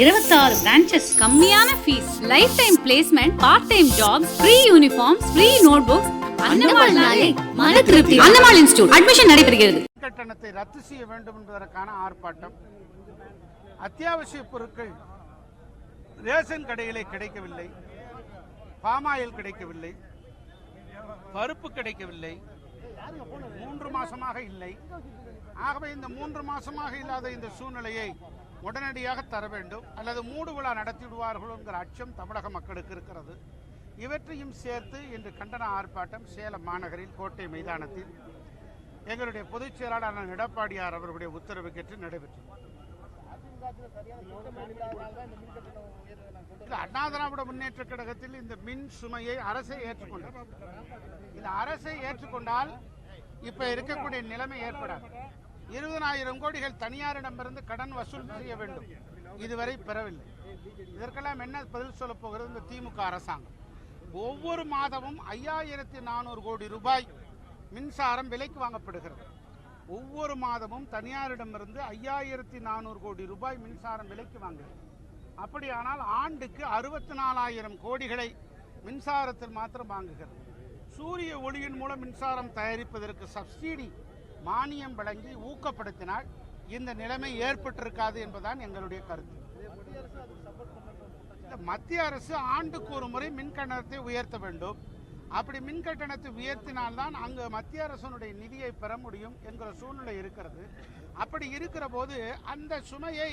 இருபத்தாறு பிரான்ச்சஸ் கம்மியான fees life time placement part time jobs free uniforms free note books மன திருப்தி. Annammal institute admission நடைபெறுகிறது. கட்டணத்தை ரத்து செய்ய வேண்டும் என்பதற்கான ஆர்ப்பாட்டம். அத்தியாவசிய பொருட்கள் ரேஷன் கடையிலே கிடைக்கவில்லை. பாமாயில் கிடைக்கவில்லை. பருப்பு கிடைக்கவில்லை. மூன்று மாசமாக இல்லை. ஆகவே இந்த மூன்று மாசமாக இல்லாத இந்த சூழ்நிலையை உடனடியாக தர வேண்டும் அல்லது மூடு விழா நடத்திவிடுவார்கள் என்கிற அச்சம் தமிழக மக்களுக்கு இருக்கிறது. இவற்றையும் சேர்த்து இன்று கண்டன ஆர்ப்பாட்டம் சேலம் மாநகரில் கோட்டை மைதானத்தில் எங்களுடைய பொதுச் செயலாளர் எடப்பாடியார் அவர்களுடைய உத்தரவு கேட்டு நடைபெற்றது. இல்ல, அண்ணா திராவிட முன்னேற்ற கழகத்தில் இந்த மின் சுமையை அரசை ஏற்றுக்கொண்டார் இந்த அரசை ஏற்றுக்கொண்டால் இப்ப இருக்கக்கூடிய நிலைமை ஏற்படாது. இருபதனாயிரம் கோடிகள் தனியாரிடமிருந்து கடன் வசூல் செய்ய வேண்டும். இதுவரை பெறவில்லை. இதற்கெல்லாம் என்ன பதில் சொல்ல போகிறது? இந்த திமுக அரசாங்கம். ஒவ்வொரு மாதமும் ஐயாயிரத்தி நானூறு கோடி ரூபாய் மின்சாரம் விலைக்கு வாங்கப்படுகிறது. ஒவ்வொரு மாதமும் தனியாரிடமிருந்து ஐயாயிரத்தி நானூறு கோடி ரூபாய் மின்சாரம் விலைக்கு வாங்குகிறது. அப்படியானால் ஆண்டுக்கு அறுபத்தி நாலாயிரம் கோடிகளை மின்சாரத்தில் மாத்திரம் வாங்குகிறது. சூரிய ஒளியின் மூலம் மின்சாரம் தயாரிப்பதற்கு சப்சிடி மானியம் வழங்கி ஊக்கப்படுத்தினால் இந்த நிலைமை ஏற்பட்டிருக்காது என்பதுதான் எங்களுடைய கருத்து. இந்த மத்திய அரசு ஆண்டுக்கு ஒரு முறை மின் கட்டணத்தை உயர்த்த வேண்டும். அப்படி மின் கட்டணத்தை உயர்த்தினால்தான் அங்கு மத்திய அரசனுடைய நிதியை பெற முடியும் என்கிற சூழ்நிலை இருக்கிறது. அப்படி இருக்கிற போது அந்த சுமையை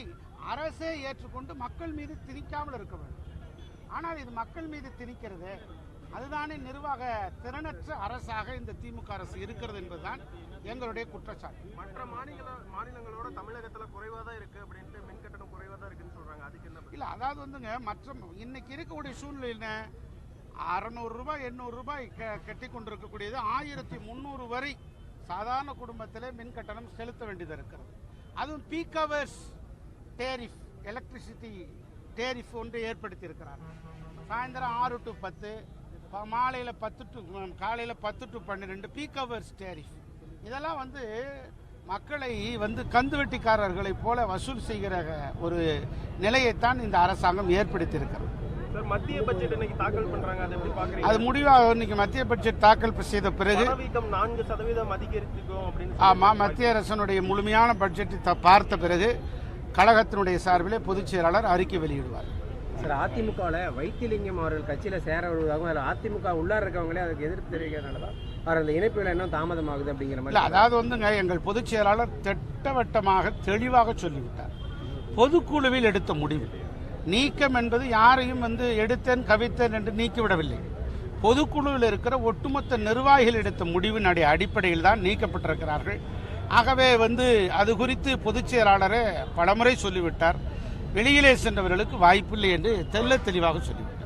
அரசே ஏற்றுக்கொண்டு மக்கள் மீது திணிக்காமல் இருக்க வேண்டும். ஆனால் இது மக்கள் மீது திணிக்கிறது. அதுதானே நிர்வாக திறனற்ற அரசாக இந்த திமுக அரசு இருக்கிறது என்பதுதான் எங்களுடைய குற்றச்சாட்டு. மற்ற மாநில மாநிலங்களோட தமிழகத்துல குறைவா தான் இருக்கு அப்படின்ட்டு மின் கட்டணம் குறைவா தான் இருக்குன்னு சொல்றாங்க. அதுக்கு என்ன? இல்ல அதாவது வந்துங்க மற்ற இன்னைக்கு இருக்கக்கூடிய சூழ்நிலை என்ன? அறநூறு ரூபாய் எண்ணூறு ரூபாய் க- கட்டி கொண்டிருக்கக்கூடியது ஆயிரத்தி முந்நூறு வரை சாதாரண குடும்பத்தில் மின் கட்டணம் செலுத்த வேண்டியது இருக்கிறது. அதுவும் peak hours tariff electricity tariff ஒன்று ஏற்படுத்தி இருக்கிறார் சாயந்தரம் ஆறு டு பத்து மாலையில பத்து டு காலையில பத்து டு பன்னிரெண்டு பீக் ஹவர்ஸ் டேரிஃப் இதெல்லாம் வந்து மக்களை வந்து கந்துவெட்டிக்காரர்களைப் போல வசூல் செய்கிற ஒரு நிலையைத்தான் இந்த அரசாங்கம் ஏற்படுத்தி இருக்கிறது சார் மத்திய பட்ஜெட் இன்னைக்கு தாக்கல் பண்றாங்க அதை எப்படி பாக்குறீங்க? அது முடிவாக இன்னைக்கு மத்திய பட்ஜெட் தாக்கல் செய்த பிறகு பணவீக்கம் நான்கு சதவீதம் அதிகரிச்சிருக்கும் அப்படின்னு ஆமா மத்திய அரசனுடைய முழுமையான பட்ஜெட்டை பார்த்த பிறகு கழகத்தினுடைய சார்பிலே பொதுச் செயலாளர் அறிக்கை வெளியிடுவார். சார் அதிமுகவில் வைத்திலிங்கம் அவர்கள் கட்சியில் சேர வருவதாகவும் அதில் அதிமுக உள்ளார இருக்கவங்களே அதுக்கு எதிர்ப்பு தெரிவிக்கிறதுனால தான் அவர் அந்த இணைப்புகள் இன்னும் தாமதமாகுது அப்படிங்கிற இல்ல மாதிரி அதாவது வந்துங்க எங்கள் பொதுச் செயலாளர் திட்டவட்டமாக தெளிவாக சொல்லிவிட்டார். பொதுக்குழுவில் எடுத்த முடிவு. நீக்கம் என்பது யாரையும் வந்து எடுத்தேன் கவித்தேன் என்று நீக்கிவிடவில்லை. பொதுக்குழுவில் இருக்கிற ஒட்டுமொத்த நிர்வாகிகள் எடுத்த முடிவின் அடி அடிப்படையில் தான் நீக்கப்பட்டிருக்கிறார்கள். ஆகவே வந்து அது குறித்து பொதுச் செயலாளரே பலமுறை சொல்லிவிட்டார். வெளியிலே சென்றவர்களுக்கு வாய்ப்பில்லை என்று தெல்ல தெளிவாக சொல்லிவிடும்